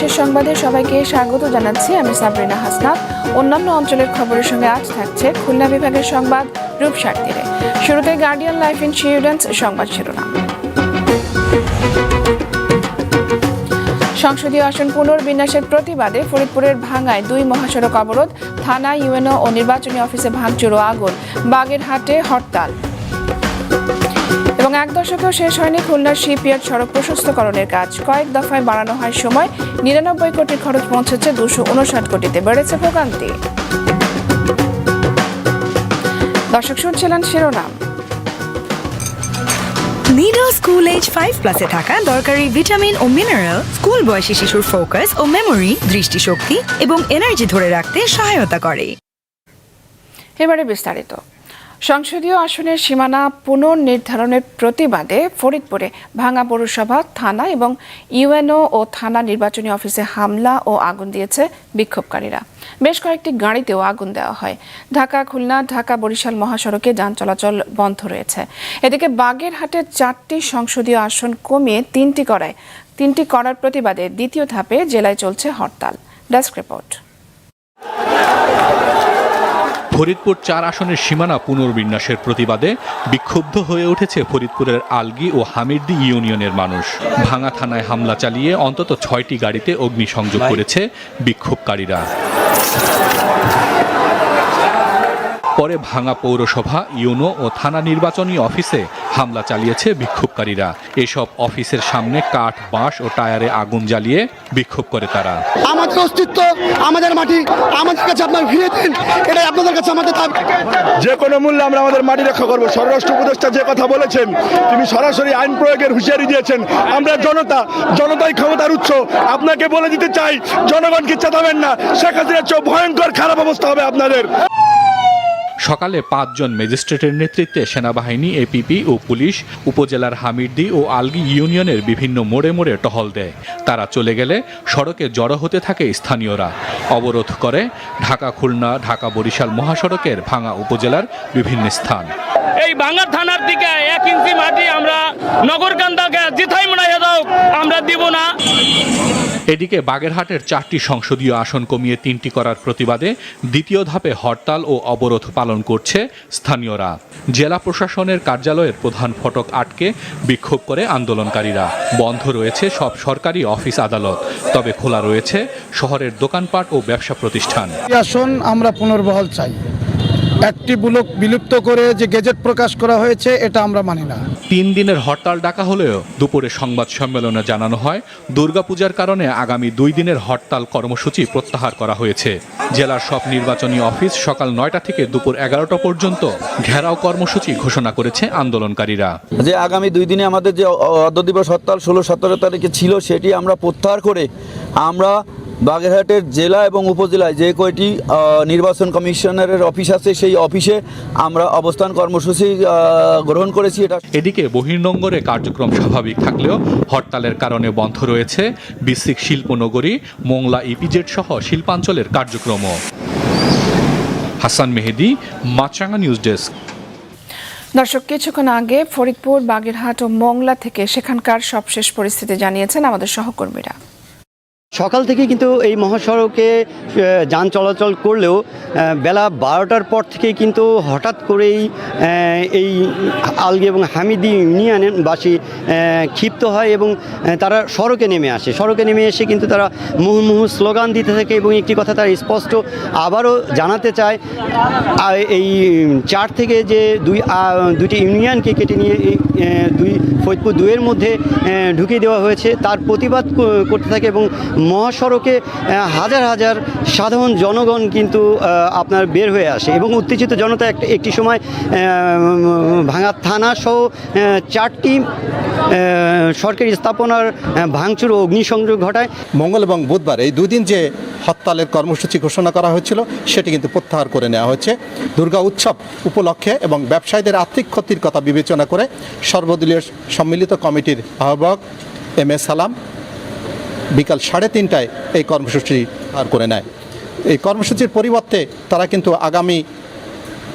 দেশের সংবাদে সবাইকে স্বাগত জানাচ্ছি। আমি সাবরিনা হাসনাত। অন্যান্য অঞ্চলের খবরের সঙ্গে আজ থাকছে খুলনা বিভাগের সংবাদ রূপসার তীরে। শুরুতে গার্ডিয়ান লাইফ ইন্স্যুরেন্স সংবাদ শিরোনাম। সংসদীয় আসন পুনর্বিন্যাসের প্রতিবাদে ফরিদপুরের ভাঙ্গায় দুই মহাসড়ক অবরোধ, থানা, ইউএনও ও নির্বাচনী অফিসে ভাঙচুর ও আগুন। বাগেরহাটে হরতাল। এবং এক দশকেও শেষ হয়নি খুলনার শিপইয়ার্ড সড়ক প্রশস্তকরণের কাজ। কয়েক দফায় বাড়ানো হয় সময় নিরানব্বই কোটির খরচ পৌঁছেছে দুশো উনষাট কোটিতে। বেড়েছে ভোগান্তি। দর্শক শুনছিলেন শিরোনাম। নিডো স্কুল এজ ফাইভ প্লাসে থাকা দরকারি ভিটামিন ও মিনারেল স্কুল বয়সী শিশুর ফোকাস ও মেমোরি দৃষ্টিশক্তি এবং এনার্জি ধরে রাখতে সহায়তা করে। এবারে বিস্তারিত। সংসদীয় আসনের সীমানা পুনর্নির্ধারণের প্রতিবাদে ফরিদপুরে ভাঙা পৌরসভা, থানা এবং ইউএনও ও থানা নির্বাচনী অফিসে হামলা ও আগুন দিয়েছে বিক্ষোভকারীরা। বেশ কয়েকটি গাড়িতেও আগুন দেওয়া হয়। ঢাকা, খুলনা, ঢাকা, বরিশাল মহাসড়কে যান চলাচল বন্ধ রয়েছে। এদিকে বাগেরহাটের চারটি সংসদীয় আসন কমিয়ে তিনটি করায়। তিনটি করার প্রতিবাদে দ্বিতীয় ধাপে জেলায় চলছে হরতাল। Desk report. ফরিদপুর চার আসনের সীমানা পুনর্বিন্যাসের প্রতিবাদে বিক্ষুব্ধ হয়ে উঠেছে ফরিদপুরের আলগি ও হামিরদি ইউনিয়নের মানুষ। ভাঙা থানায় হামলা চালিয়ে অন্তত ছয়টি গাড়িতে অগ্নিসংযোগ করেছে বিক্ষোভকারীরা। পরে ভাঙা পৌরসভা ইউনো ও থানা নির্বাচনী অফিসে হামলা চালিয়েছে বিক্ষোভকারীরা। এসব অফিসের সামনে কাঠ বাঁশ ও টায়ারে আগুন জ্বালিয়ে বিক্ষোভ করে তারা। আমাদের অস্তিত্ব আমাদের মাটি আমাদের কাছে আপনার ফিরে দিন। এটাই আপনাদের কাছে আমাদের দাবি। যে কোনো মূল্যে আমরা আমাদের মাটি রক্ষা করব। স্বরাষ্ট্র উপদেষ্টা যে কথা বলেছেন তিনি সরাসরি আইন প্রয়োগের হুঁশিয়ারি দিয়েছেন। আমরা জনতা জনতাই ক্ষমতার উৎস। আপনাকে বলে দিতে চাই জনগণকে চেতাবেন না। শেখ হাসিনার চেয়েও ভয়ঙ্কর খারাপ অবস্থা হবে আপনাদের। সকালে পাঁচজন ম্যাজিস্ট্রেটের নেতৃত্বে সেনাবাহিনী, এপিপি ও পুলিশ, উপজেলার হামিরদি ও আলগি ইউনিয়নের বিভিন্ন মোড়ে মোড়ে টহল দেয়। তারা চলে গেলে সড়কে জড়ো হতে থাকে স্থানীয়রা। অবরোধ করে ঢাকা খুলনা, ঢাকা বরিশাল মহাসড়কের ভাঙা উপজেলার বিভিন্ন স্থান। এই ভাঙ্গা থানার দিকে এক ইঞ্চি মাটি আমরা নগরকান্দাকে জিথাই মনে দাও আমরা দিব না। এদিকে বাগেরহাটের চারটি সংসদীয় আসন কমিয়ে তিনটি করার প্রতিবাদে দ্বিতীয় ধাপে হরতাল ও অবরোধ পালন করছে স্থানীয়রা। জেলা প্রশাসনের কার্যালয়ের প্রধান ফটক আটকে বিক্ষোভ করে আন্দোলনকারীরা। বন্ধ রয়েছে সব সরকারি অফিস আদালত, তবে খোলা রয়েছে শহরের দোকানপাট ও ব্যবসা প্রতিষ্ঠান। আসন আমরা পুনর্বহাল চাই। একটি বুলক বিলুপ্ত করে যে গেজেট প্রকাশ করা হয়েছে, এটা আমরা মানি না। তিন দিনের হরতাল ডাকা হলেও দুপুরে সংবাদ সম্মেলনে জানানো হয়, দুর্গাপূজার কারণে আগামী দুই দিনের হরতাল কর্মসূচি প্রত্যাহার করা হয়েছে। জেলার সব নির্বাচনী অফিস সকাল নয়টা থেকে দুপুর এগারোটা পর্যন্ত ঘেরাও কর্মসূচি ঘোষণা করেছে আন্দোলনকারীরা। যে আগামী দুই দিনে আমাদের যে অর্ধ দিবস হরতাল ষোলো সতেরো তারিখে ছিল, সেটি আমরা প্রত্যাহার করে আমরা বাগেরহাটের জেলা এবং উপজেলায় যে কয়টি নির্বাচন কমিশনারের অফিস আছে সেই অফিসে আমরা অবস্থান কর্মসূচি গ্রহণ করেছি। এটা এদিকে বহির্নোঙ্গরে কার্যক্রম স্বাভাবিক থাকলেও হরতালের কারণে বন্ধ রয়েছে বিসিক শিল্পনগরী মোংলা ইপিজেড সহ শিল্পাঞ্চলের কার্যক্রমও। Hasan Mehedi Maasranga news desk. দর্শক কিছুক্ষণ আগে ফরিদপুর বাগেরহাট ও মোংলা থেকে সেখানকার সবশেষ পরিস্থিতি জানিয়েছেন আমাদের সহকর্মীরা। সকাল থেকে কিন্তু এই মহাসড়কে যান চলাচল করলেও বেলা বারোটার পর থেকে কিন্তু হঠাৎ করেই এই আলগি এবং হামিদি ইউনিয়নবাসী আহ, ক্ষিপ্ত হয় এবং তারা সড়কে নেমে আসে। সড়কে নেমে এসে কিন্তু তারা মুহুর্মুহু স্লোগান দিতে থাকে এবং একটি কথা তারা স্পষ্ট আবারও জানাতে চায়। এই চার থেকে যে দুই দুটি ইউনিয়নকে কেটে নিয়ে দুই ফরিদপুর দুয়ের মধ্যে ঢুকিয়ে দেওয়া হয়েছে। তার প্রতিবাদ করতে থাকে এবং মহাসড়কে হাজার হাজার সাধারণ জনগণ কিন্তু আপনার বের হয়ে আসে এবং উত্তেজিত জনতা একটা একটি সময় ভাঙা থানা সহ চারটি সরকারি স্থাপনার ভাঙচুর ও অগ্নিসংযোগ ঘটায়। মঙ্গল এবং বুধবার এই দুদিন যে হরতালের কর্মসূচি ঘোষণা করা হয়েছিল, সেটি কিন্তু প্রত্যাহার করে নেওয়া হয়েছে। দুর্গা উৎসব উপলক্ষে এবং ব্যবসায়ীদের আর্থিক ক্ষতির কথা বিবেচনা করে সর্বদলীয় সম্মিলিত কমিটির আহ্বায়ক এম এ সালাম বিকাল সাড়ে তিনটায় এই কর্মসূচি পার করে নেয়। এই কর্মসূচির পরিবর্তে তারা কিন্তু আগামী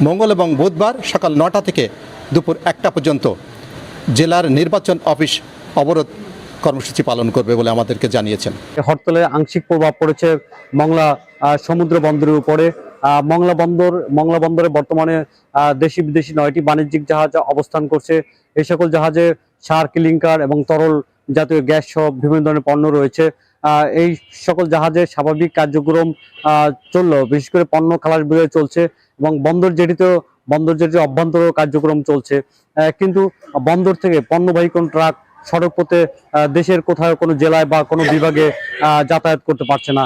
মঙ্গল এবং বুধবার সকাল নটা থেকে দুপুর একটা পর্যন্ত জেলার নির্বাচন অফিস অবরোধ কর্মসূচি পালন করবে বলে আমাদেরকে জানিয়েছেন। হরতালের আংশিক প্রভাব পড়েছে মংলা সমুদ্র বন্দরের উপরে। মংলা বন্দর, মংলা বন্দরে বর্তমানে দেশি বিদেশি নয়টি বাণিজ্যিক জাহাজ অবস্থান করছে। এই সকল জাহাজে সার, ক্লিংকার এবং তরল জাতীয় গ্যাস সহ বিভিন্ন ধরনের পণ্য রয়েছে। এই সকল জাহাজের স্বাভাবিক কার্যক্রম চলল। বিশেষ করে পণ্য খালাস বিলে চলছে এবং বন্দর জেটিতেও, বন্দর জেটির অভ্যন্তর কার্যক্রম চলছে। কিন্তু বন্দর থেকে পণ্যবাহী কোন ট্রাক সড়ক পথে দেশের কোথাও কোনো জেলায় বা কোনো বিভাগে যাতায়াত করতে পারছে না।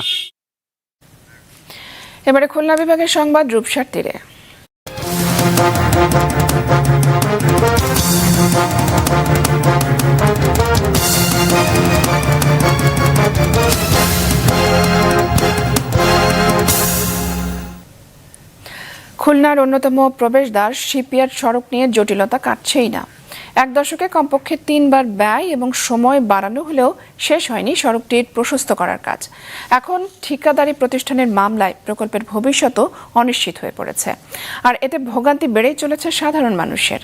এবারে খুলনা বিভাগের সংবাদ রূপসার তীরে। খুলনার অন্যতম প্রবেশদ্বার শিপইয়ার্ড সড়ক নিয়ে জটিলতা কাটছেই না। এক দশকে কমপক্ষে তিনবার ব্যয় এবং সময় বাড়ানো হলেও শেষ হয়নি সড়কটির প্রশস্ত করার কাজ। এখন ঠিকাদারি প্রতিষ্ঠানের মামলায় প্রকল্পের ভবিষ্যতও অনিশ্চিত হয়ে পড়েছে। আর এতে ভোগান্তি বেড়েই চলেছে সাধারণ মানুষের।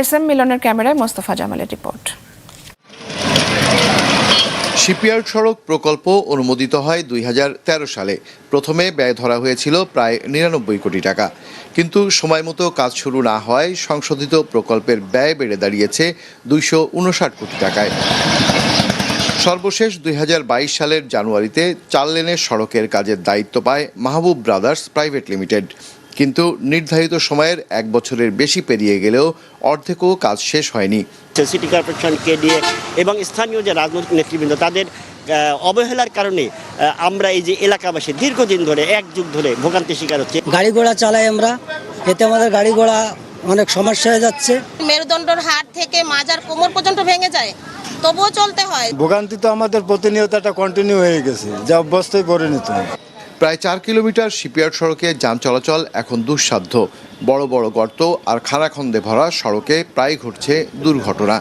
এস এম মিলনের ক্যামেরায় মোস্তফা জামালের রিপোর্ট। শিপইয়ার্ড সড়ক প্রকল্প অনুমোদিত হয় দুই হাজার তেরো সালে। প্রথমে ব্যয় ধরা হয়েছিল প্রায় নিরানব্বই কোটি টাকা। কিন্তু সময় মতো কাজ শুরু না হয়, সংশোধিত প্রকল্পের ব্যয় বেড়ে দাঁড়িয়েছে দুইশো উনষাট কোটি টাকায়। সর্বশেষ দুই হাজার বাইশ সালের জানুয়ারিতে চার লেনের সড়কের কাজের দায়িত্ব পায় মাহবুব ব্রাদার্স প্রাইভেট লিমিটেড। কিন্তু নির্ধারিত সময়ের এক বছরের বেশি পেরিয়ে গেলেও অর্ধেকও কাজ শেষ হয়নি। সিটি কর্পোরেশনকে দিয়ে এবং স্থানীয় যে রাজনৈতিক নেতৃবৃন্দ তাদের অবহেলার কারণে আমরা এই যে এলাকাবাসী দীর্ঘদিন ধরে এক যুগ ধরে ভোগান্তির শিকার হচ্ছে। গাড়ি ঘোড়া চালাই আমরা। এতে আমাদের গাড়ি ঘোড়া অনেক সমস্যা হয়ে যাচ্ছে। মেরুদণ্ডর হাড় থেকে মাজার কোমর পর্যন্ত ভেঙে যায়। তবুও চলতে হয়। ভোগান্তি তো আমাদের প্রতিনিয়ত একটা কন্টিনিউ হয়ে গেছে। যা অভ্যস্তই পরিণত প্রায় চার কিলোমিটার শিপইয়ার্ড সড়কে যান চলাচল এখন দুঃসাধ্য। বড় বড় গর্ত আর খানাখন্দে ভরা সড়কে প্রায় ঘটছে দুর্ঘটনা।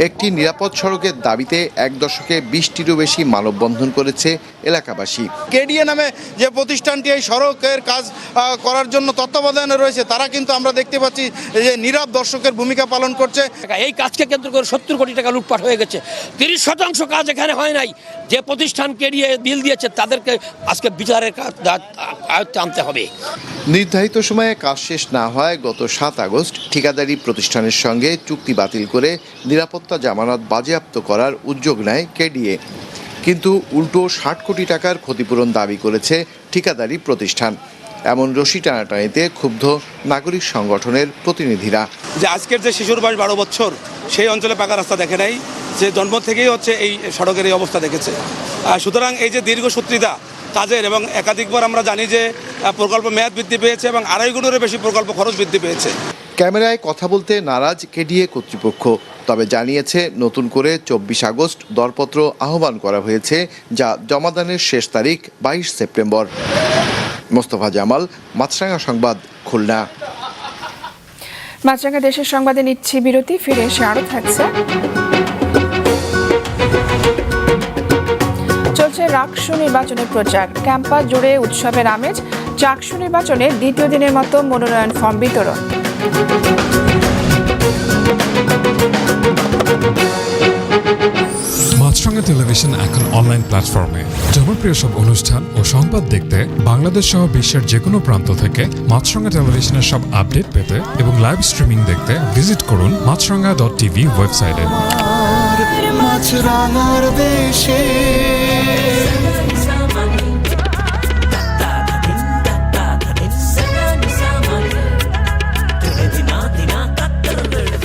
একটি নিরাপদ সড়কের দাবিতে এক দশকে বিশটিরও বেশি মানববন্ধন করেছে এলাকাবাসী। কেডিএ নামে যে প্রতিষ্ঠানটি এই সড়কের কাজ করার জন্য তত্ত্বাবধানে রয়েছে তারা কিন্তু আমরা দেখতে পাচ্ছি যে নীরব দর্শকের ভূমিকা পালন করছে। এই কাজকে কেন্দ্র করে সত্তর কোটি টাকা লুটপাট হয়ে গেছে। তিরিশ শতাংশ কাজ এখানে হয় নাই। যে প্রতিষ্ঠান দিয়ে বিল দিয়েছে তাদেরকে আজকে বিচারের কাজ- আয়ত্তে আনতে হবে। নির্ধারিত সময়ে কাজ শেষ না হওয়ায় গত সাত আগস্ট, ঠিকাদারি প্রতিষ্ঠানের সঙ্গে চুক্তি বাতিল করে নিরাপত্তা জামানত বাজেয়াপ্ত করার উদ্যোগ নেয় কেডিএ। কিন্তু উল্টো ষাট কোটি টাকার ক্ষতিপূরণ দাবি করেছে ঠিকাদারি প্রতিষ্ঠান। এমন রশি টানাটানিতে ক্ষুব্ধ নাগরিক সংগঠনের প্রতিনিধিরা। যে আজকের যে শিশুর বয়স বারো বছর, সেই অঞ্চলে পাকা রাস্তা দেখে নাই, যে জন্ম থেকেই হচ্ছে এই সড়কের এই অবস্থা দেখেছে। সুতরাং এই যে দীর্ঘ দীর্ঘসূত্রিতা কাজের এবং একাধিকবার আমরা জানি যে প্রকল্প মেয়াদ বৃদ্ধি পেয়েছে এবং আড়াই গুণেরও বেশি প্রকল্প খরচ বৃদ্ধি পেয়েছে। ক্যামেরায় কথা বলতে নারাজ কেডিএ কর্তৃপক্ষ তবে জানিয়েছে নতুন করে চব্বিশ আগস্ট দরপত্র আহ্বান করা হয়েছে যা জমাদানের শেষ তারিখ বাইশ সেপ্টেম্বর। মোস্তফা জামাল মাছরাঙ্গা সংবাদ খুলনা। মাছরাঙ্গা দেশের সংবাদে নিচ্ছি বিরতি ফিরে এসে আরও থাকছে। চলছে রাকসু নির্বাচনের প্রচার। ক্যাম্পাস জুড়ে উৎসবের আমেজ চাকসু নির্বাচনের দ্বিতীয় দিনের মতো মনোনয়ন ফর্ম বিতরণ। মাছরাঙা টেলিভিশন এখন অনলাইন প্ল্যাটফর্মে। জনপ্রিয় সব অনুষ্ঠান ও সংবাদ দেখতে বাংলাদেশ সহ বিশ্বের যে কোনো প্রান্ত থেকে মাছরাঙা টেলিভিশনের সব আপডেট পেতে এবং লাইভ স্ট্রিমিং দেখতে ভিজিট করুন মাছরাঙা ডট টিভি ওয়েবসাইটে।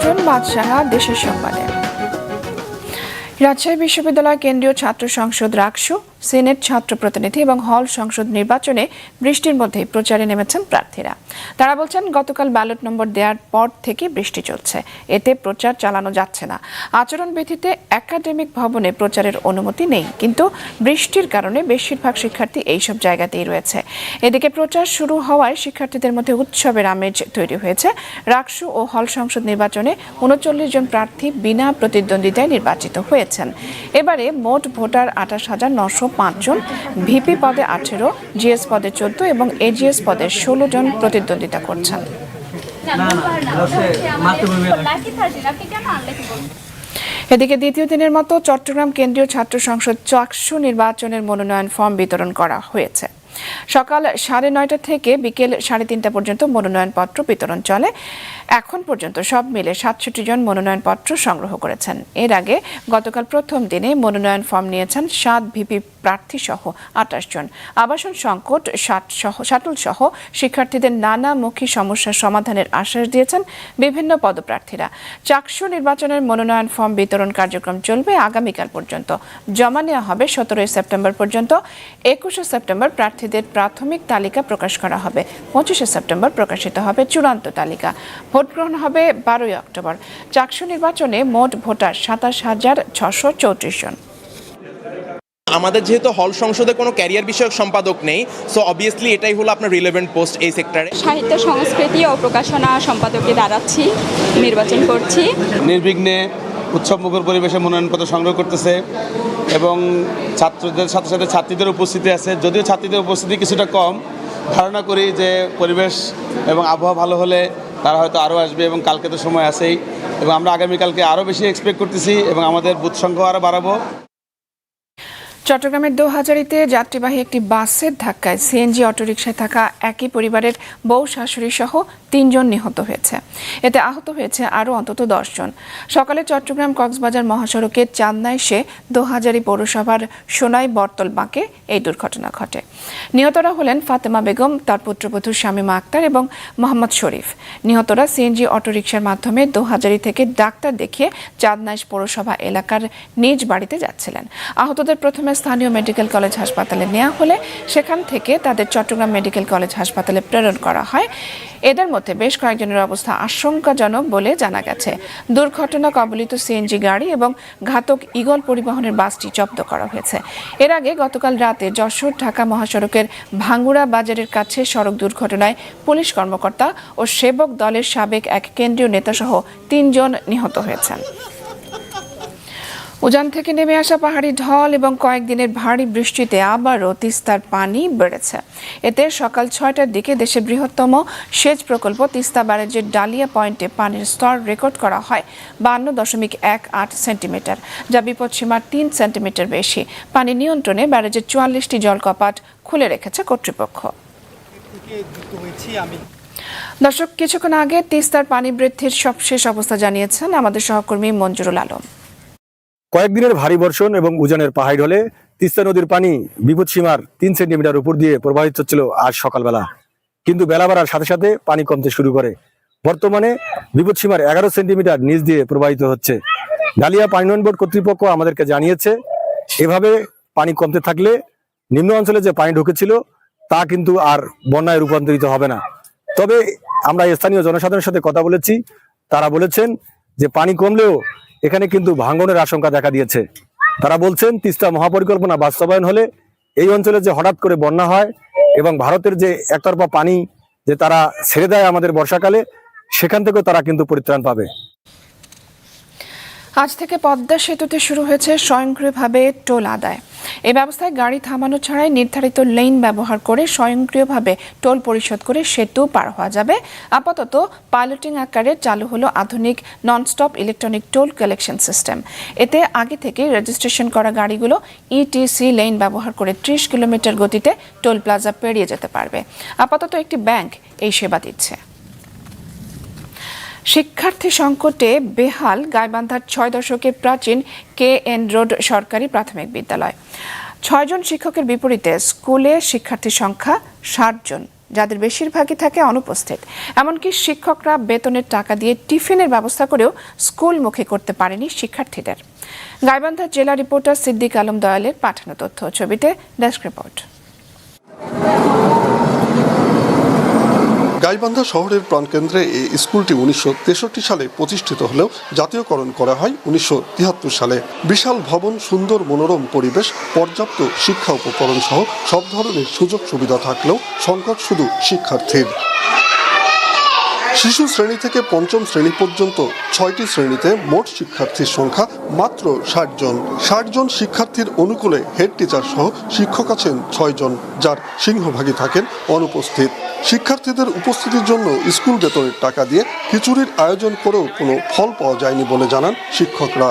আমন্ত্রণ বাদশাহা দেশের সংবাদে রাজশাহী বিশ্ববিদ্যালয় কেন্দ্রীয় ছাত্র সংসদ রাকসু সিনেট ছাত্র প্রতিনিধি এবং হল সংসদ নির্বাচনে বৃষ্টির মধ্যেই প্রচারে নেমেছেন প্রার্থীরা। তারা বলছেন, গতকাল ব্যালট নম্বর দেওয়ার পর থেকে বৃষ্টি চলছে। এতে প্রচার চালানো যাচ্ছে না। আচরণ আচরণবিধিতে একাডেমিক ভবনে প্রচারের অনুমতি নেই। কিন্তু বৃষ্টির কারণে বেশিরভাগ শিক্ষার্থী এইসব জায়গাতেই রয়েছে। এদিকে প্রচার শুরু হওয়ায় শিক্ষার্থীদের মধ্যে উৎসবের আমেজ তৈরি হয়েছে। রাকসু ও হল সংসদ নির্বাচনে উনচল্লিশ জন প্রার্থী বিনা প্রতিদ্বন্দ্বিতায় নির্বাচিত হয়েছেন। এবারে মোট ভোটার আঠাশ হাজার নশো জন ভিপি পদে আঠেরো, জিএস পদে চোদ্দ এবং এজিএস পদে ষোলো জন প্রতিদ্বন্দ্বিতা করছেন। এদিকে দ্বিতীয় দিনের মতো চট্টগ্রাম কেন্দ্রীয় ছাত্র সংসদ চাকসু নির্বাচনের মনোনয়ন ফর্ম বিতরণ করা হয়েছে। সকাল সাড়ে নয়টা থেকে বিকেল সাড়ে তিনটা পর্যন্ত মনোনয়নপত্র বিতরণ চলে। এখন পর্যন্ত সব মিলে সাতষট্টি জন মনোনয়নপত্র সংগ্রহ করেছেন। এর আগে গতকাল প্রথম দিনে মনোনয়ন ফর্ম নিয়েছেন সাত ভিপি প্রার্থী সহ আঠাশ জন। আবাসন সংকট শাটল সহ শিক্ষার্থীদের নানামুখী সমস্যার সমাধানের আশ্বাস দিয়েছেন বিভিন্ন পদপ্রার্থীরা। চাকসু নির্বাচনের মনোনয়ন ফর্ম বিতরণ কার্যক্রম চলবে আগামীকাল পর্যন্ত। জমা নেওয়া হবে সতেরোই সেপ্টেম্বর পর্যন্ত। একুশে সেপ্টেম্বর প্রার্থীদের প্রাথমিক তালিকা প্রকাশ করা হবে। পঁচিশে সেপ্টেম্বর প্রকাশিত হবে চূড়ান্ত তালিকা। ভোট গ্রহণ হবে বারোই অক্টোবর। চাকসু নির্বাচনে মোট ভোটার সাতাশ হাজার ছশো চৌত্রিশ জন। আমাদের যেহেতু হল সংসদে কোনো ক্যারিয়ার বিষয়ক সম্পাদক নেই সো অবভিয়াসলি এটাই হলো আপনার রিলেভেন্ট পোস্ট এই সেক্টরে সাহিত্য সংস্কৃতি ও প্রকাশনা সম্পাদকে দাঁড়াচ্ছি নির্বাচন করছি। নির্বিঘ্নে উৎসবমুখর পরিবেশে মনোনয়নপত্র সংগ্রহ করতেছে এবং ছাত্রদের সাথে সাথে ছাত্রীদের উপস্থিতি আছে। যদিও ছাত্রীদের উপস্থিতি কিছুটা কম ধারণা করি যে পরিবেশ এবং আবহাওয়া ভালো হলে তারা হয়তো আরও আসবে এবং কালকে তো সময় আসেই এবং আমরা আগামীকালকে আরও বেশি এক্সপেক্ট করতেছি এবং আমাদের বুথ সংখ্যাও আরও বাড়াবো। চট্টগ্রামের দোহাজারিতে যাত্রীবাহী একটি বাসের ধাক্কায় সিএনজি অটোরিকশায় থাকা একই পরিবারের বউ শাশুড়ি সহ তিনজন নিহত হয়েছে। এতে আহত হয়েছে আরও অন্তত দশজন। সকালে চট্টগ্রাম কক্সবাজার মহাসড়কের চান্দায় সে দোহাজারি পৌরসভার সোনাই বর্তল বাঁকে এই দুর্ঘটনা ঘটে। নিহতরা হলেন ফাতেমা বেগম, তার পুত্রবধূ শামীমা আক্তার এবং মোহাম্মদ শরীফ। নিহতরা সিএনজি অটোরিকশার মাধ্যমে দোহাজারি থেকে ডাক্তার দেখিয়ে চাঁদনাইশ পৌরসভা এলাকার নিজ বাড়িতে যাচ্ছিলেন। আহতদের প্রথমে স্থানীয় মেডিকেল কলেজ হাসপাতালে নেওয়া হলে সেখান থেকে তাদের চট্টগ্রাম মেডিকেল কলেজ হাসপাতালে প্রেরণ করা হয়। এদের মধ্যে বেশ কয়েকজনের অবস্থা আশঙ্কাজনক বলে জানা গেছে। দুর্ঘটনা কবলিত সিএনজি গাড়ি এবং ঘাতক ইগল পরিবহনের বাসটি জব্দ করা হয়েছে। এর আগে গতকাল রাতে যশোর ঢাকা মহাসড়কের ভাঙ্গুড়া বাজারের কাছে সড়ক দুর্ঘটনায় পুলিশ কর্মকর্তা ও সেবক দলের সাবেক এক কেন্দ্রীয় নেতাসহ তিনজন নিহত হয়েছেন। উজান থেকে নেমে আসা পাহাড়ি ঢল এবং কয়েকদিনের ভারী বৃষ্টিতে আবারও তিস্তার পানি বেড়েছে। এতে সকাল ছয়টার দিকে দেশের বৃহত্তম সেচ প্রকল্প তিস্তা ব্যারেজের ডালিয়া পয়েন্টে পানির স্তর রেকর্ড করা হয় বান্ন দশমিক এক আট সেন্টিমিটার, যা বিপদসীমার তিন সেন্টিমিটার বেশি। পানি নিয়ন্ত্রণে ব্যারেজের চুয়াল্লিশটি জলকপাট খুলে রেখেছে কর্তৃপক্ষ। দর্শক, কিছুক্ষণ আগে তিস্তার পানি বৃদ্ধির সবশেষ অবস্থা জানিয়েছেন আমাদের সহকর্মী মঞ্জুরুল আলম। কয়েকদিনের ভারী বর্ষণ এবং উজানের পাহাড় ঢলে তিস্তা নদীর পানি বিপদসীমার তিন সেন্টিমিটার উপর দিয়ে প্রবাহিত হচ্ছিল আজ সকালবেলা। কিন্তু বেলা বাড়ার সাথে সাথে পানি কমতে শুরু করে। বর্তমানে বিপদসীমার এগারো সেন্টিমিটার নিচ দিয়ে প্রবাহিত হচ্ছে। ডালিয়া পানি উন্নয়ন বোর্ড কর্তৃপক্ষ আমাদেরকে জানিয়েছে, এভাবে পানি কমতে থাকলে নিম্ন অঞ্চলে যে পানি ঢুকেছিল, তা কিন্তু আর বন্যায় রূপান্তরিত হবে না। তবে আমরা স্থানীয় জনসাধারণের সাথে কথা বলেছি। তারা বলেছেন যে পানি কমলেও এখানে কিন্তু ভাঙনের আশঙ্কা দেখা দিয়েছে। তারা বলছেন, তিস্তা মহাপরিকল্পনা বাস্তবায়ন হলে এই অঞ্চলে যে হঠাৎ করে বন্যা হয় এবং ভারতের যে একতরফা পানি যে তারা ছেড়ে দেয় আমাদের বর্ষাকালে, সেখান থেকেও তারা কিন্তু পরিত্রাণ পাবে। আজ থেকে পদ্মা সেতুতে শুরু হয়েছে স্বয়ংক্রিয়ভাবে টোল আদায়। এ ব্যবস্থায় গাড়ি থামানো ছাড়াই নির্ধারিত লেন ব্যবহার করে স্বয়ংক্রিয়ভাবে টোল পরিশোধ করে সেতু পার হওয়া যাবে। আপাতত পাইলটিং আকারে চালু হলো আধুনিক nonstop electronic toll collection system. এতে আগে থেকে রেজিস্ট্রেশন করা গাড়িগুলো ইটিসি লেন ব্যবহার করে ত্রিশ কিলোমিটার গতিতে টোল প্লাজা পেরিয়ে যেতে পারবে। আপাতত একটি ব্যাংক এই সেবা দিচ্ছে। শিক্ষার্থী সংকটে বেহাল গাইবান্ধার ছয় দশকের প্রাচীন কে এন রোড সরকারি প্রাথমিক বিদ্যালয়। ছয়জন শিক্ষকের বিপরীতে স্কুলে শিক্ষার্থীর সংখ্যা ষাট জন, যাদের বেশিরভাগই থাকে অনুপস্থিত। এমনকি শিক্ষকরা বেতনের টাকা দিয়ে টিফিনের ব্যবস্থা করেও স্কুল মুখে করতে পারেনি শিক্ষার্থীদের। গাইবান্ধা জেলা রিপোর্টার সিদ্দিক আলম দয়ালের পাঠানো তথ্য ছবিতে ডেস্ক রিপোর্ট। গাইবান্ধা শহরের প্রাণকেন্দ্রে এই স্কুলটি উনিশশো তেষট্টি সালে প্রতিষ্ঠিত হলেও জাতীয়করণ করা হয় উনিশশো তিয়াত্তর সালে। বিশাল ভবন, সুন্দর মনোরম পরিবেশ, পর্যাপ্ত শিক্ষা উপকরণ সহ সব ধরনের সুযোগ সুবিধা থাকলেও সংকট শুধু শিক্ষার্থীর। শিশু শ্রেণি থেকে পঞ্চম শ্রেণি পর্যন্ত ছয়টি শ্রেণীতে মোট শিক্ষার্থীর সংখ্যা মাত্র ষাট জন। ষাট জন শিক্ষার্থীর অনুকূলে হেড টিচার সহ শিক্ষক আছেন ছয়জন যার সিংহভাগই থাকেন অনুপস্থিত। শিক্ষার্থীদের উপস্থিতির জন্য স্কুল বেতনের টাকা দিয়ে খিচুড়ির আয়োজন করেও কোনো ফল পাওয়া যায়নি বলে জানান শিক্ষকরা।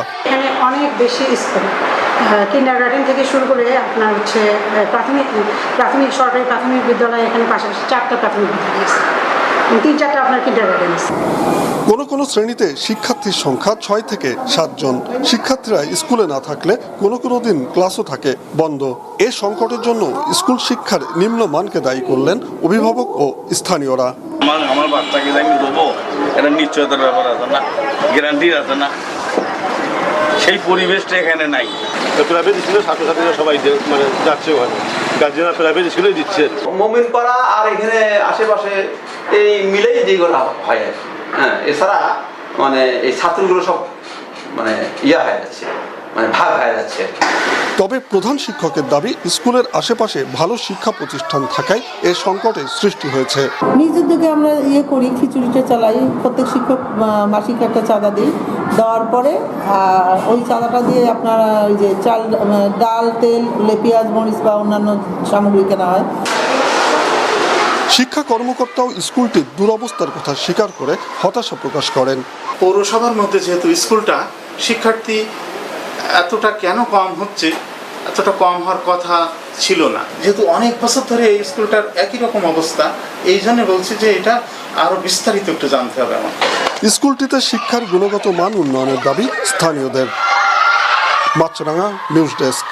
অনেক বেশি স্কুল। থেকে শুরু করে আপনার হচ্ছে প্রাথমিক প্রাথমিক সরকারি প্রাথমিক বিদ্যালয় এখানে পাশাপাশি চারটা প্রাথমিক বিদ্যালয় তিন চারটা আপনার কিন্ডার আছে কোনো কোনো শ্রেণীতে শিক্ষার্থীর সংখ্যা ছয় থেকে সাতজন। শিক্ষার্থীরা স্কুলে না থাকলে কোনো কোনো দিন ক্লাসও থাকে বন্ধ। এ সংকটের জন্য স্কুল শিক্ষার নিম্ন মানকে দায়ী করলেন অভিভাবক ও স্থানীয়রা। আমার আমার বাচ্চাকে আমি দেবো এটা নিশ্চয়তার ব্যাপার আছে না? গ্যারান্টি আছে না? সেই পরিবেশটা এখানে নাই। প্রাইভেট স্কুলে ছাত্রছাত্রীরা সবাই মানে যাচ্ছে ওখানে। গার্জিয়ানরা প্রাইভেট স্কুলেই দিচ্ছে। মোমিনপাড়া আর এখানে আশেপাশে এই মিলেই যেগুলো হয় আর কি। হ্যাঁ এছাড়া মানে এই ছাত্রগুলো সব মানে ইয়া হয়ে যাচ্ছে। মানে ভাগ হয়ে যাচ্ছে তবে প্রধান শিক্ষকের দাবি স্কুলের আশেপাশে ভালো শিক্ষা প্রতিষ্ঠান থাকায় এ সংকটের সৃষ্টি হয়েছে। নিজ উদ্যোগে আমরা ইয়ে করি খিচুড়িটা চালাই প্রত্যেক শিক্ষক মাসিক একটা চাঁদা দিই। দেওয়ার পরে আর ওই চাঁদাটা দিয়ে আপনারা ওই যে চাল ডাল তেল লে পেঁয়াজ মরিচ বা অন্যান্য সামগ্রী কেনা হয়। শিক্ষা কর্মকর্তাও স্কুলটির দুরবস্থার কথা স্বীকার করে হতাশা প্রকাশ করেন। পৌরসভার মধ্যে যেহেতু স্কুলটা শিক্ষার্থী এতটা কেন কম হচ্ছে? এতটা কম হওয়ার কথা ছিল না। যেহেতু অনেক বছর ধরে এই স্কুলটার একই রকম অবস্থা, এই জন্য বলছি যে এটা আরও বিস্তারিত একটু জানতে হবে আমার স্কুলটিতে শিক্ষার গুণগত মান উন্নয়নের দাবি স্থানীয়দের। Maasranga news desk.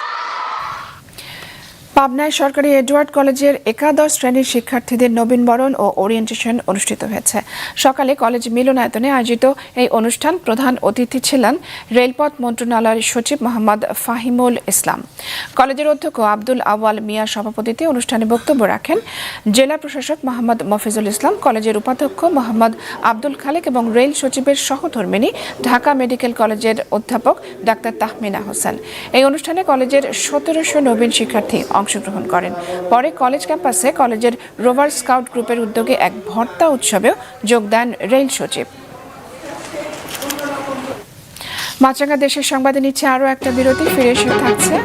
পাবনায় সরকারি এডওয়ার্ড কলেজের একাদশ শ্রেণির শিক্ষার্থীদের নবীনবরণ ও ওরিয়েন্টেশন অনুষ্ঠিত হয়েছে। সকালে কলেজ মিলনায়তনে আয়োজিত এই অনুষ্ঠান প্রধান অতিথি ছিলেন রেলপথ মন্ত্রণালয়ের সচিব মোহাম্মদ ফাহিমুল ইসলাম। কলেজের অধ্যক্ষ আব্দুল আওয়াল মিয়া সভাপতিতে অনুষ্ঠানে বক্তব্য রাখেন জেলা প্রশাসক মোহাম্মদ মফিজুল ইসলাম, কলেজের উপাধ্যক্ষ মোহাম্মদ আব্দুল খালেক এবং রেল সচিবের সহধর্মিনী, ঢাকা মেডিকেল কলেজের অধ্যাপক ডাক্তার তাহমিনা হোসেন। এই অনুষ্ঠানে কলেজের সতেরোশো নবীন শিক্ষার্থী অংশগ্রহণ করেন। পরে কলেজ ক্যাম্পাসে কলেজের রোভার স্কাউট গ্রুপের উদ্যোগে এক ভর্তা উৎসবেও যোগ দেন রেল সচিব। মাছরাঙ্গা দেশের সংবাদে নিচ্ছে আরও একটা বিরতি, ফিরে এসে থাকছে।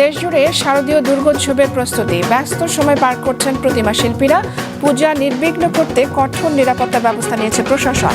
দেশজুড়ে শারদীয় দুর্গোৎসবের প্রস্তুতি। ব্যস্ত সময় পার করছেন প্রতিমা শিল্পীরা। পূজা নির্বিঘ্ন করতে কঠোর নিরাপত্তা ব্যবস্থা নিয়েছে প্রশাসন।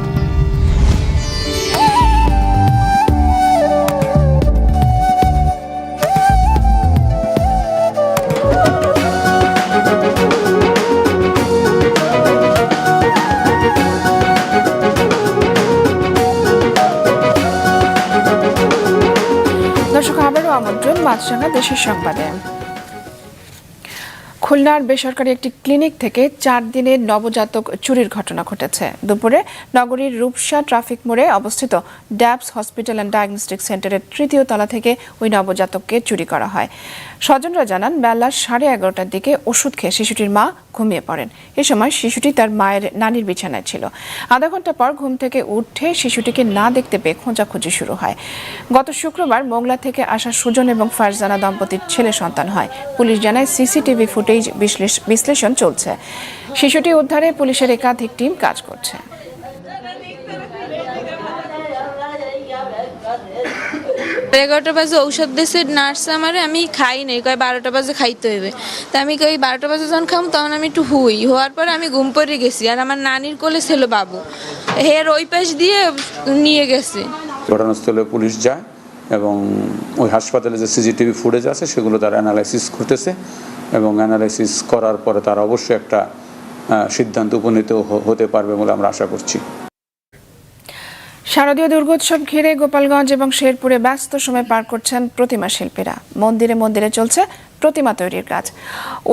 দেশের সংবাদে। খুলনার বেসরকারি একটি ক্লিনিক থেকে চার দিনের নবজাতক চুরির ঘটনা ঘটেছে। দুপুরে নগরীর রূপসা ট্রাফিক মোড়ে অবস্থিত ড্যাবস হসপিটাল অ্যান্ড ডায়াগনস্টিক সেন্টারের তৃতীয় তলা থেকে ওই নবজাতককে চুরি করা হয়। স্বজনরা জানান, বেলা সাড়ে এগারোটার দিকে ওষুধ খেয়ে শিশুটির মা ঘুমিয়ে পড়েন। এ সময় শিশুটি তার মায়ের নানির বিছানায় ছিল। আধা ঘণ্টা পর ঘুম থেকে উঠে শিশুটিকে না দেখতে পেয়ে খোঁজাখুঁজি শুরু হয়। গত শুক্রবার মোংলা থেকে আসা সুজন এবং ফারজানা দম্পতির ছেলে সন্তান হয়। পুলিশ জানায়, সিসিটিভি ফুটেজ বিশ্লেষ- বিশ্লেষণ চলছে। শিশুটি উদ্ধারে পুলিশের একাধিক টিম কাজ করছে। এগারোটা বাজে ঔষধ দিয়েছে নার্স আমারে, আমি খাই নাই, কয় বারোটা বাজে খাইতে হইবে। তা আমি কই বারোটা বাজে যখন খাম, তখন আমি একটু হুই। হওয়ার পরে আমি ঘুম পড়ে গেছি, আর আমার নানির কোলে ছিল বাবু। হের ওই পাশ দিয়ে নিয়ে গেছে। ঘটনাস্থলে পুলিশ যায় এবং ওই হাসপাতালে যে সিসিটিভি ফুটেজ আছে, সেগুলো তারা অ্যানালাইসিস করতেছে এবং অ্যানালাইসিস করার পরে তারা অবশ্যই একটা সিদ্ধান্ত উপনীত হতে পারবে বলে আমরা আশা করছি। শারদীয় দুর্গোৎসব ঘিরে গোপালগঞ্জ এবং শেরপুরে ব্যস্ত সময় পার করছেন প্রতিমা শিল্পীরা। মন্দিরে মন্দিরে চলছে প্রতিমা তৈরির কাজ।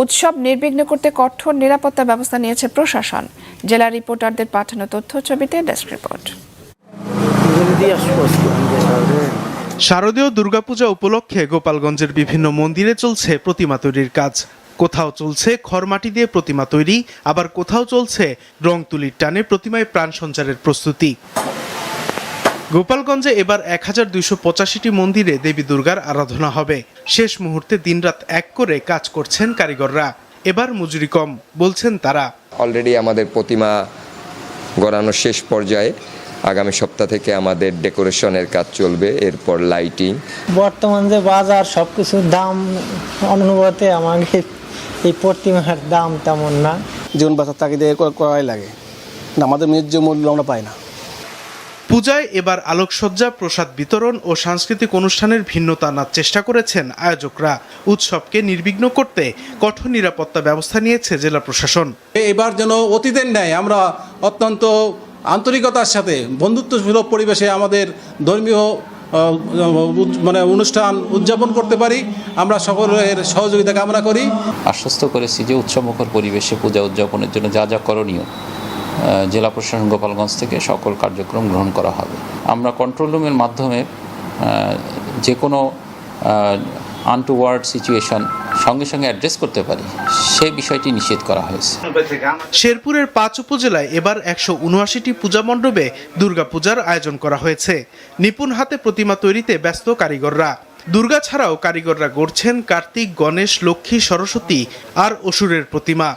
উৎসব নির্বিঘ্ন করতে কঠোর নিরাপত্তা ব্যবস্থা নিয়েছে প্রশাসন। জেলা রিপোর্টারদের পাঠানো তথ্য ছবিতে ডেস্ক রিপোর্ট। শারদীয় দুর্গাপূজা উপলক্ষে গোপালগঞ্জের বিভিন্ন মন্দিরে চলছে প্রতিমা তৈরির কাজ। কোথাও চলছে খড়মাটি দিয়ে প্রতিমা তৈরি, আবার কোথাও চলছে রং তুলির টানে প্রতিমায় প্রাণ সঞ্চারের প্রস্তুতি। গোপালগঞ্জে এবার এক হাজার দুইশো পঁচাশিটি মন্দিরে দেবী দুর্গার আরাধনা হবে। শেষ মুহূর্তে দিনরাত এক করে কাজ করছেন কারিগররা। এবার মজুরি কম বলছেন তারা। অলরেডি আমাদের প্রতিমা গড়ানোর শেষ পর্যায়ে আগামী সপ্তাহ থেকে আমাদের ডেকোরেশনের কাজ চলবে এরপর লাইটিং। বর্তমান যে বাজার সব কিছুর দাম অনুভূতে আমাকে এই প্রতিমার দাম তেমন না। জীবন বাঁচার তাগিদে করাই লাগে। না আমাদের ন্যায্য মূল্য আমরা পাই না। পূজায় এবার আলোকসজ্জা প্রসাদ বিতরণ ও সাংস্কৃতিক অনুষ্ঠানের ভিন্নতা আনার চেষ্টা করেছেন আয়োজকরা। উৎসবকে নির্বিঘ্ন করতে কঠোর নিরাপত্তা ব্যবস্থা নিয়েছে জেলা প্রশাসন। এবার যেন অতীতের ন্যায় আমরা অত্যন্ত আন্তরিকতার সাথে বন্ধুত্বসুলভ পরিবেশে আমাদের ধর্মীয় মানে অনুষ্ঠান উদযাপন করতে পারি। আমরা সকলের সহযোগিতা কামনা করি। আশ্বস্ত করেছি যে উৎসবমুখর পরিবেশে পূজা উদযাপনের জন্য যা যা করণীয় জেলা প্রশাসন গোপালগঞ্জ থেকে সকল কার্যক্রম গ্রহণ করা হবে। আমরা কন্ট্রোল রুমের মাধ্যমে যে কোনো আনটুওয়ার্ড সিচুয়েশন সঙ্গে সঙ্গে অ্যাড্রেস করতে পারি। সেই বিষয়টি নিষেধ করা হয়েছে। শেরপুরের পাঁচ উপজেলায় এবার একশো উনআশিটি পূজা মণ্ডপে দুর্গাপূজার আয়োজন করা হয়েছে। নিপুণ হাতে প্রতিমা তৈরিতে ব্যস্ত কারিগররা। দুর্গা ছাড়াও কারিগররা গড়ছেন কার্তিক গণেশ লক্ষ্মী সরস্বতী আর অসুরের প্রতিমা।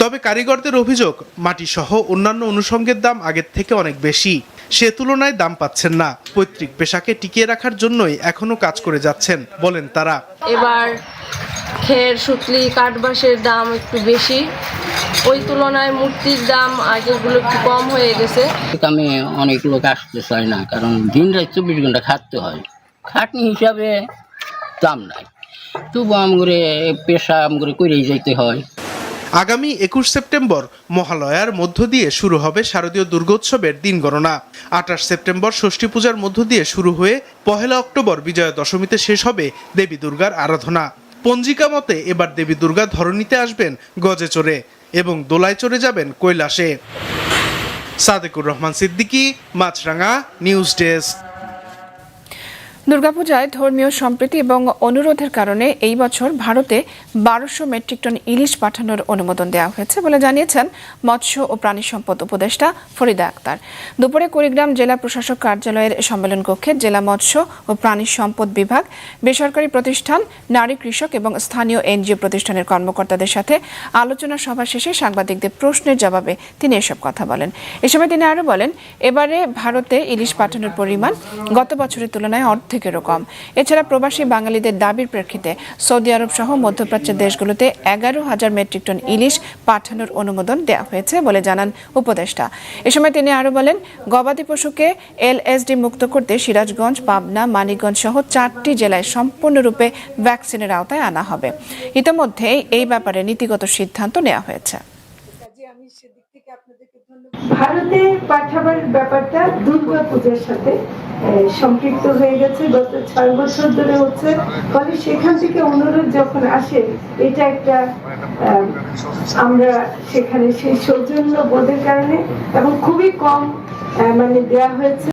তবে কারিগরদের অভিযোগ মাটিসহ অন্যান্য অনুষঙ্গের দাম আগের থেকে অনেক বেশি। সে তুলনায় দাম পাচ্ছেন না। পৈতৃক পেশাকে টিকিয়ে রাখার জন্যই এখনও কাজ করে যাচ্ছেন বলেন তারা। এবার খের সুতলি কাঠবাঁশের দাম একটু বেশি। ওই তুলনায় মূর্তির দাম আগেগুলো একটু কম হয়ে গেছে। আমি অনেক লোক আসতে চাই না কারণ দিন রাত চব্বিশ ঘণ্টা খাটতে হয়। খাটনি হিসাবে দাম নাই। তবু আম পেশা আমগরে করেই যেতে হয়। আগামী একুশ সেপ্টেম্বর মহালয়ার মধ্য দিয়ে শুরু হবে শারদীয় দুর্গোৎসবের দিন গণনা। আঠাশ সেপ্টেম্বর ষষ্ঠী পূজার মধ্য দিয়ে শুরু হয়ে পহেলা অক্টোবর বিজয়া দশমীতে শেষ হবে দেবী দুর্গার আরাধনা। পঞ্জিকা মতে এবার দেবী দুর্গা ধরণীতে আসবেন গজে চড়ে এবং দোলায় চড়ে যাবেন কৈলাসে। Sadekur Rahman Siddiqui, Maasranga, news desk. দুর্গাপূজায় ধর্মীয় সম্প্রীতি এবং অনুরোধের কারণে এই বছর ভারতে বারোশো মেট্রিক টন ইলিশ পাঠানোর অনুমোদন দেওয়া হয়েছে বলে জানিয়েছেন মৎস্য ও প্রাণী সম্পদ উপদেষ্টা ফরিদা আক্তার। দুপুরে কুড়িগ্রাম জেলা প্রশাসক কার্যালয়ের সম্মেলন কক্ষে জেলা মৎস্য ও প্রাণী সম্পদ বিভাগ, বেসরকারি প্রতিষ্ঠান, নারী কৃষক এবং স্থানীয় এনজিও প্রতিষ্ঠানের কর্মকর্তাদের সাথে আলোচনা সভা শেষে সাংবাদিকদের প্রশ্নের জবাবে তিনি এসব কথা বলেন। এ সময় তিনি আরও বলেন, এবারে ভারতে ইলিশ পাঠানোর পরিমাণ গত বছরের তুলনায় অর্ধেকেরও কম এছাড়া প্রবাসী বাঙালিদের দাবির প্রেক্ষিতে সৌদি আরব সহ মধ্যপ্রাচ্যের দেশগুলোতে এগারো হাজার মেট্রিক টন ইলিশ পাঠানোর অনুমোদন দেওয়া হয়েছে বলে জানান উপদেষ্টা। এ সময় তিনি আরও বলেন, গবাদি পশুকে এলএসডি মুক্ত করতে সিরাজগঞ্জ, পাবনা, মানিকগঞ্জ সহ চারটি জেলায় সম্পূর্ণরূপে ভ্যাকসিনের আওতায় আনা হবে। ইতিমধ্যেই এই ব্যাপারে নীতিগত সিদ্ধান্ত নেওয়া হয়েছে। ভারতে পাঠাবার ব্যাপারটা দুর্গা পূজার সাথে সম্পৃক্ত হয়ে গেছে। গত ছয় বছর ধরে হচ্ছে। ফলে সেখান থেকে অনুরোধ যখন আসে, এটা একটা আমরা সেখানে সেই সৌজন্য বোধের কারণে এবং খুবই কম মানে দেয়া হয়েছে।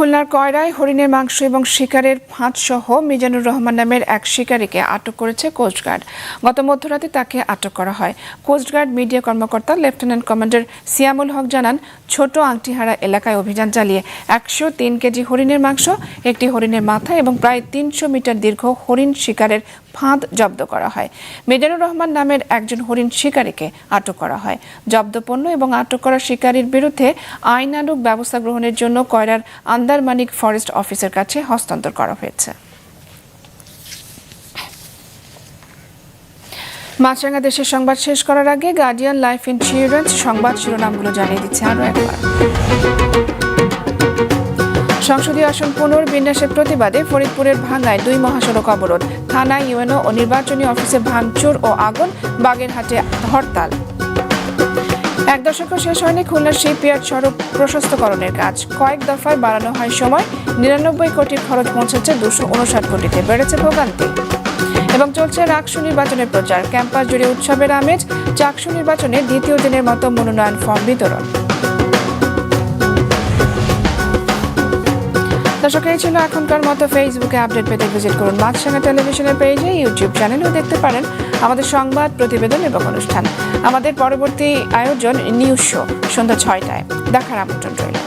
খুলনার কয়রায় হরিণের মাংস এবং শিকারের ফাঁদ সহ মিজানুর রহমান নামের এক শিকারীকে আটক করেছে কোস্টগার্ড গত মধ্যরাতে তাকে আটক করা হয়। কোস্টগার্ড মিডিয়া কর্মকর্তা লেফটেন্যান্ট কমান্ডার সিয়ামুল হক জানান, ছোট আংটিহারা এলাকায় অভিযান চালিয়ে একশো তিন কেজি হরিণের মাংস, একটি হরিণের মাথা এবং প্রায় তিনশো মিটার দীর্ঘ হরিণ শিকারের ফাঁদ জব্দ করা হয়। মেজানুর রহমান নামের একজন হরিণ শিকারীকে আটক করা হয়। জব্দ পণ্য এবং আটক করা শিকারীর বিরুদ্ধে আইনানুগ ব্যবস্থা গ্রহণের জন্য কয়রার আন্দারমানিক ফরেস্ট অফিসের কাছে হস্তান্তর করা হয়েছে। মাছরাঙ্গা দেশের সংবাদ শেষ করার আগে গার্ডিয়ান লাইফ ইন্স্যুরেন্স সংবাদ শিরোনামগুলো জানিয়ে দিচ্ছে আরও একবার। সংসদীয় আসন পুনর্বিন্যাসের প্রতিবাদে ফরিদপুরের ভাঙ্গায় দুই মহাসড়ক অবরোধ। থানা ইউএনও ও নির্বাচনী অফিসে ভাঙচুর ও আগুন, বাগেরহাটে হরতাল। এক দশকও শেষ হয়নি খুলনার শিপইয়ার্ড সড়ক প্রশস্তকরণের কাজ। কয়েক দফায় বাড়ানো হয় সময়, নিরানব্বই কোটির খরচ পৌঁছেছে দুশো উনষাট কোটিতে, বেড়েছে ভোগান্তি। এবং চলছে রাকসু নির্বাচনের প্রচার। ক্যাম্পাস জুড়ে উৎসবের আমেজ, চাকসু নির্বাচনে দ্বিতীয় দিনের মতো মনোনয়ন ফর্ম বিতরণ। দর্শক এই ছিল এখনকার মতো ফেসবুকে আপডেট পেতে ভিজিট করুন মাছরাঙা টেলিভিশনের পেজে ইউটিউব চ্যানেলেও দেখতে পারেন আমাদের সংবাদ, প্রতিবেদন এবং অনুষ্ঠান। আমাদের পরবর্তী আয়োজন নিউজ শো সন্ধ্যা ছয়টায়। দেখার আমন্ত্রণ রইল।